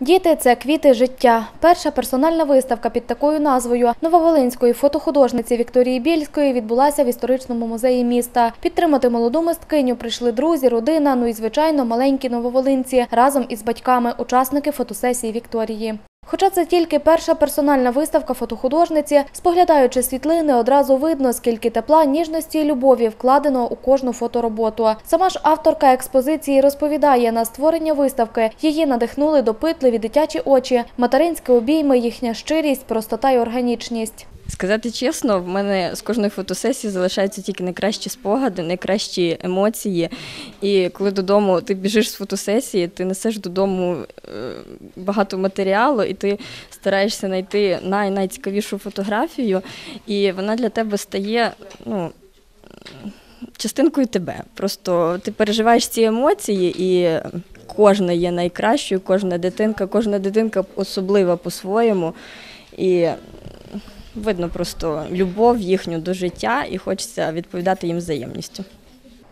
Діти це квіти життя. Перша персональна виставка під такою назвою нововолинської фотохудожниці Вікторії Більської відбулася в історичному музеї міста. Підтримати молоду мисткиню прийшли друзі, родина, ну і звичайно маленькі нововолинці разом із батьками, учасники фотосесії Вікторії. Хоча це тільки перша персональна виставка фотохудожниці, споглядаючи світлини, одразу видно, скільки тепла, ніжності і любові вкладено у кожну фотороботу. Сама ж авторка експозиції розповідає, на створення виставки її надихнули допитливі дитячі очі, материнські обійми, їхня щирість, простота й органічність. Сказати чесно, в мене з кожної фотосесії залишаються тільки найкращі спогади, найкращі емоції. І коли додому ти біжиш з фотосесії, ти несеш додому е, багато матеріалу, і ти стараєшся знайти най найцікавішу фотографію, і вона для тебе стає ну, частинкою тебе. Просто ти переживаєш ці емоції і. Кожна є найкращою, кожна дитинка, кожна дитинка особлива по-своєму. І видно просто любов їхню до життя і хочеться відповідати їм взаємністю.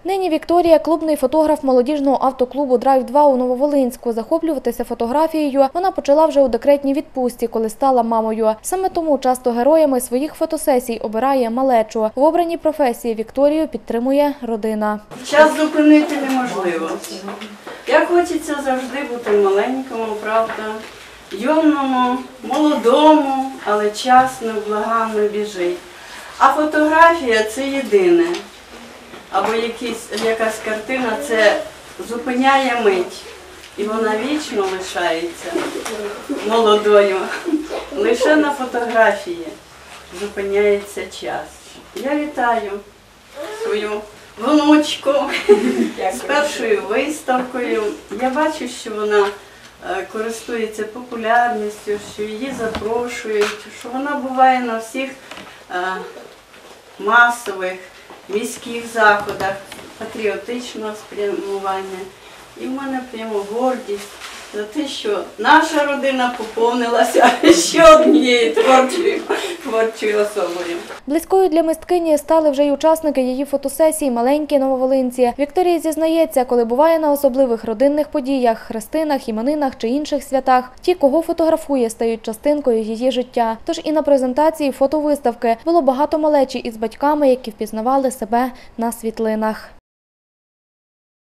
Нині Вікторія, клубний фотограф молодіжного автоклубу Драйв 2 у Нововолинську. Захоплюватися фотографією вона почала вже у декретній відпустці, коли стала мамою. Саме тому часто героями своїх фотосесій обирає малечу. В обраній професії Вікторію підтримує родина. Час зупинити неможливо. Як хочеться завжди бути маленькому, правда, юному, молодому, але час невблаганно біжить. А фотографія це єдине. Або якісь, якась картина це зупиняє мить. І вона вічно лишається молодою. Лише на фотографії зупиняється час. Я вітаю свою внучку з першою виставкою. Я бачу, що вона користується популярністю, що її запрошують, що вона буває на всіх е, масових міських заходах патріотичного спрямування. І в мене прямо гордість за те, що наша родина поповнилася ще однією творчою, творчою особою. Близькою для мисткині стали вже й учасники її фотосесій маленькі нововолинці. Вікторія зізнається, коли буває на особливих родинних подіях, хрестинах, іменинах чи інших святах, ті, кого фотографує, стають частинкою її життя. Тож і на презентації фотовиставки було багато малечі із батьками, які впізнавали себе на світлинах.